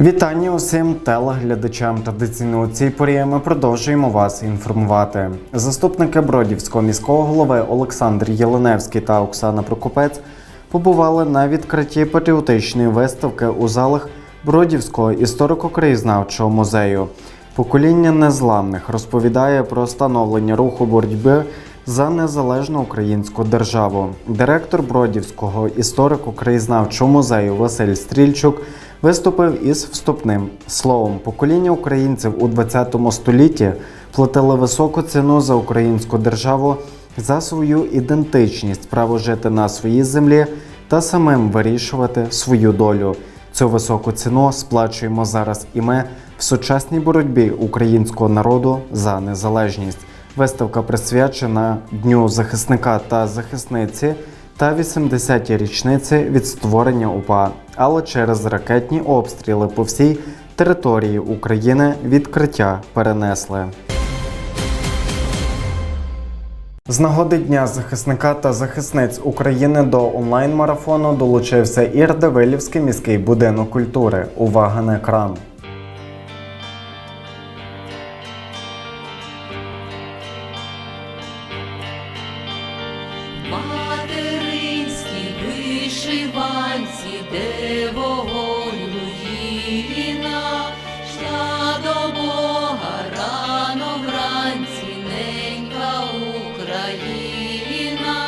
Вітання усім телеглядачам. Традиційно у цій порі ми продовжуємо вас інформувати. Заступники Бродівського міського голови Олександр Єленевський та Оксана Прокопець побували на відкритті патріотичної виставки у залах Бродівського історико-краєзнавчого музею. Покоління незламних розповідає про становлення руху боротьби за незалежну українську державу. Директор Бродівського історико-краєзнавчого музею Василь Стрільчук виступив із вступним словом. Покоління українців у 20 столітті платили високу ціну за українську державу, за свою ідентичність, право жити на своїй землі та самим вирішувати свою долю. Цю високу ціну сплачуємо зараз і ми в сучасній боротьбі українського народу за незалежність. Виставка присвячена Дню захисника та захисниці та 80-й річниці від створення УПА, але через ракетні обстріли по всій території України відкриття перенесли. З нагоди Дня захисника та захисниць України до онлайн-марафону долучився і Радивилівський міський будинок культури. Увага на екран. Вишиванці, де вогонь руїна, йшла до Бога рано вранці, ненька Україна,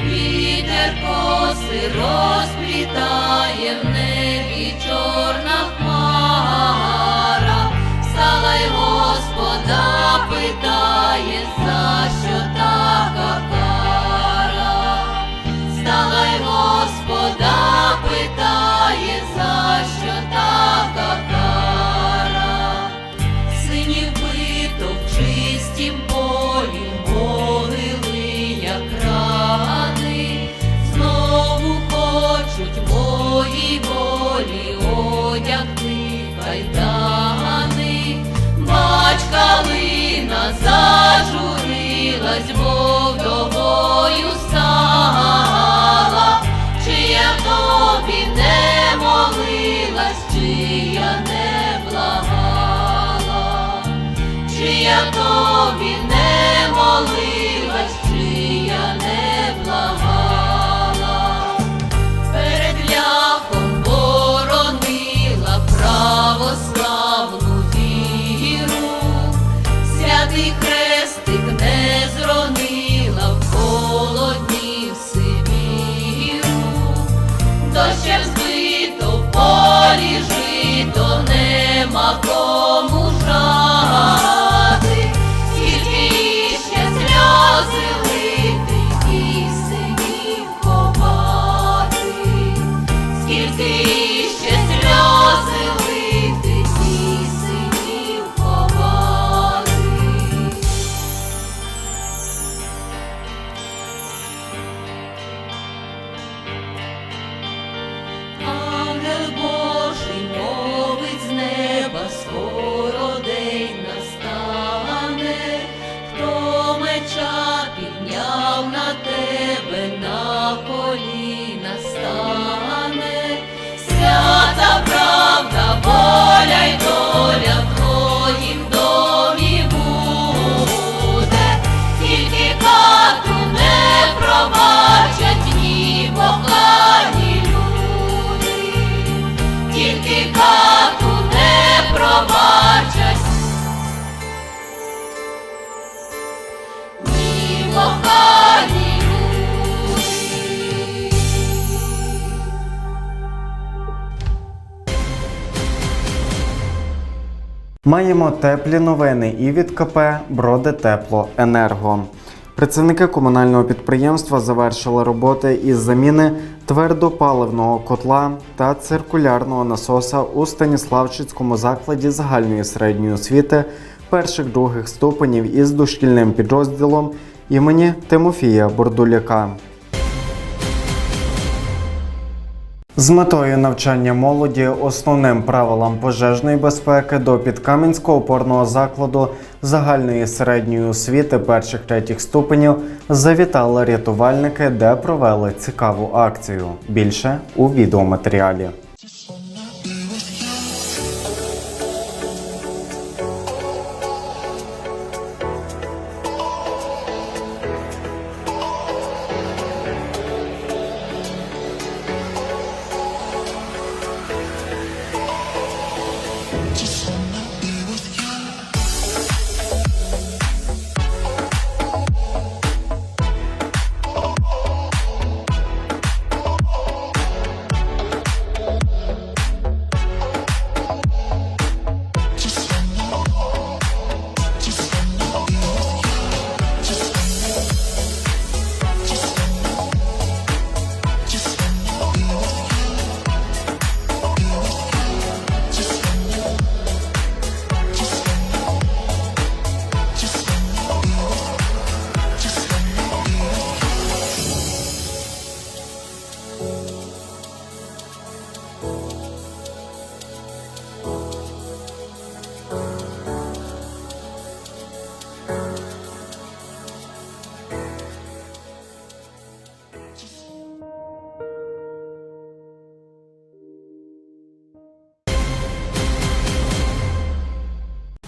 вітер коси розплітає в небі чорна хмара, стала й Господа питає, за питає, за що така кара. В чистім полі, могили, як рани, знову хочуть мої волі одягти кайдани. Бач, калина зажурилась, бо тобі Маємо теплі новини і від КП Броди Тепло Енерго. Працівники комунального підприємства завершили роботи із заміни твердопаливного котла та циркулярного насоса у Станіславчицькому закладі загальної середньої освіти перших других ступенів із дошкільним підрозділом імені Тимофія Бордуляка. З метою навчання молоді основним правилам пожежної безпеки до Підкам'янського опорного закладу загальної середньої освіти перших третіх ступенів завітали рятувальники, де провели цікаву акцію. Більше у відеоматеріалі.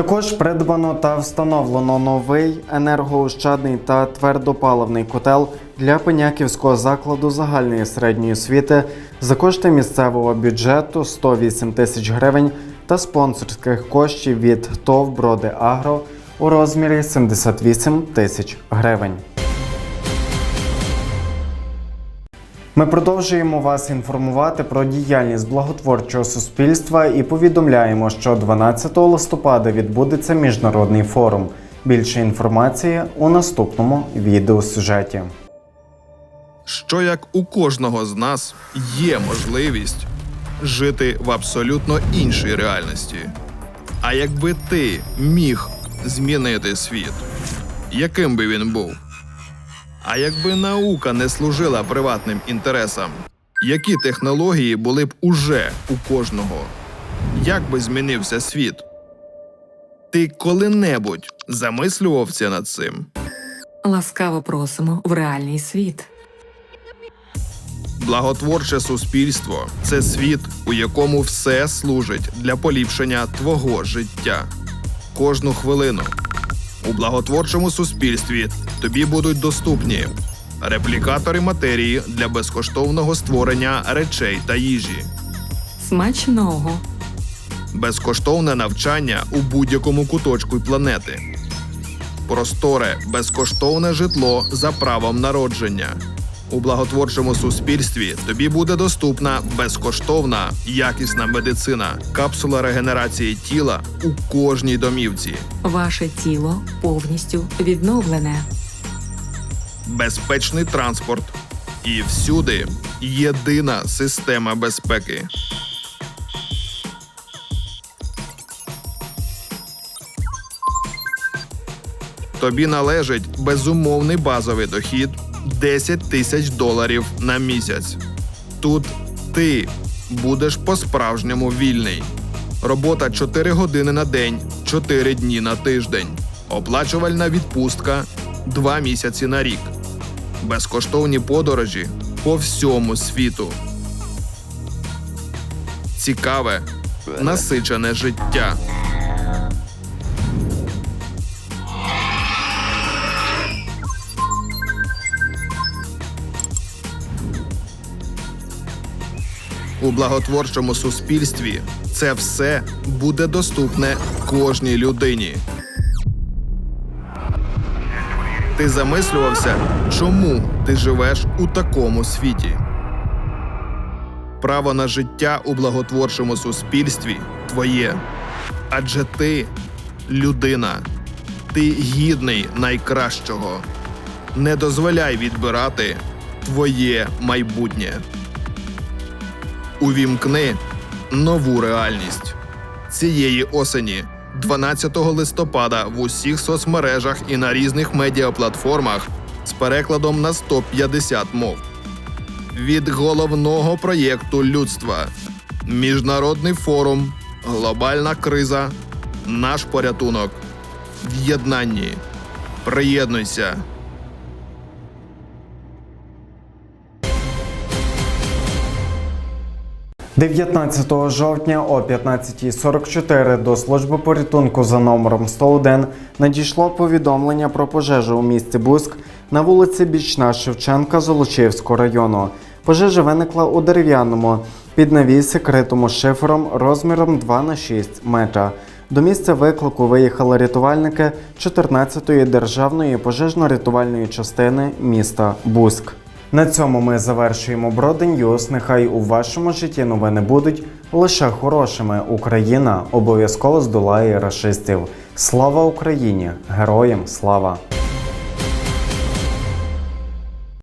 Також придбано та встановлено новий енергоощадний та твердопаливний котел для Пеняківського закладу загальної середньої освіти за кошти місцевого бюджету 108 тисяч гривень та спонсорських коштів від ТОВ Броди Агро у розмірі 78 тисяч гривень. Ми продовжуємо вас інформувати про діяльність благотворчого суспільства і повідомляємо, що 12 листопада відбудеться міжнародний форум. Більше інформації у наступному відеосюжеті. що як у кожного з нас є можливість жити в абсолютно іншій реальності. А якби ти міг змінити світ, яким би він був? А якби наука не служила приватним інтересам, які технології були б уже у кожного? Як би змінився світ? Ти коли-небудь замислювався над цим? Ласкаво просимо в реальний світ. Благотворче суспільство це світ, у якому все служить для поліпшення твого життя. Кожну хвилину. У благотворчому суспільстві тобі будуть доступні реплікатори матерії для безкоштовного створення речей та їжі, Смачного. безкоштовне навчання у будь-якому куточку планети, просторе безкоштовне житло за правом народження. У благотворчому суспільстві тобі буде доступна безкоштовна якісна медицина, капсула регенерації тіла у кожній домівці, Ваше тіло повністю відновлене. безпечний транспорт і всюди єдина система безпеки. Тобі належить безумовний базовий дохід 10 тисяч доларів на місяць. Тут ти будеш по-справжньому вільний. Робота 4 години на день, 4 дні на тиждень. Оплачувальна відпустка 2 місяці на рік. Безкоштовні подорожі по всьому світу. Цікаве, насичене життя. У благотворчому суспільстві це все буде доступне кожній людині. Ти замислювався, чому ти живеш у такому світі? Право на життя у благотворчому суспільстві твоє. Адже ти людина, ти гідний найкращого. Не дозволяй відбирати твоє майбутнє. Увімкни нову реальність цієї осені, 12 листопада, в усіх соцмережах і на різних медіаплатформах з перекладом на 150 мов. від головного проєкту людства Міжнародний форум, глобальна криза, наш порятунок. В єднанні. Приєднуйся. – 19 жовтня о 15.44 до служби порятунку за номером 101 надійшло повідомлення про пожежу у місті Буск на вулиці Бічна Шевченка Золочівського району. Пожежа виникла у дерев'яному піднавісі, критому шифером розміром 2 на 6 метра. До місця виклику виїхали рятувальники 14-ї державної пожежно-рятувальної частини міста Буск. На цьому ми завершуємо Бродень News. Нехай у вашому житті новини будуть лише хорошими. Україна обов'язково здолає рашистів. Слава Україні! Героям слава!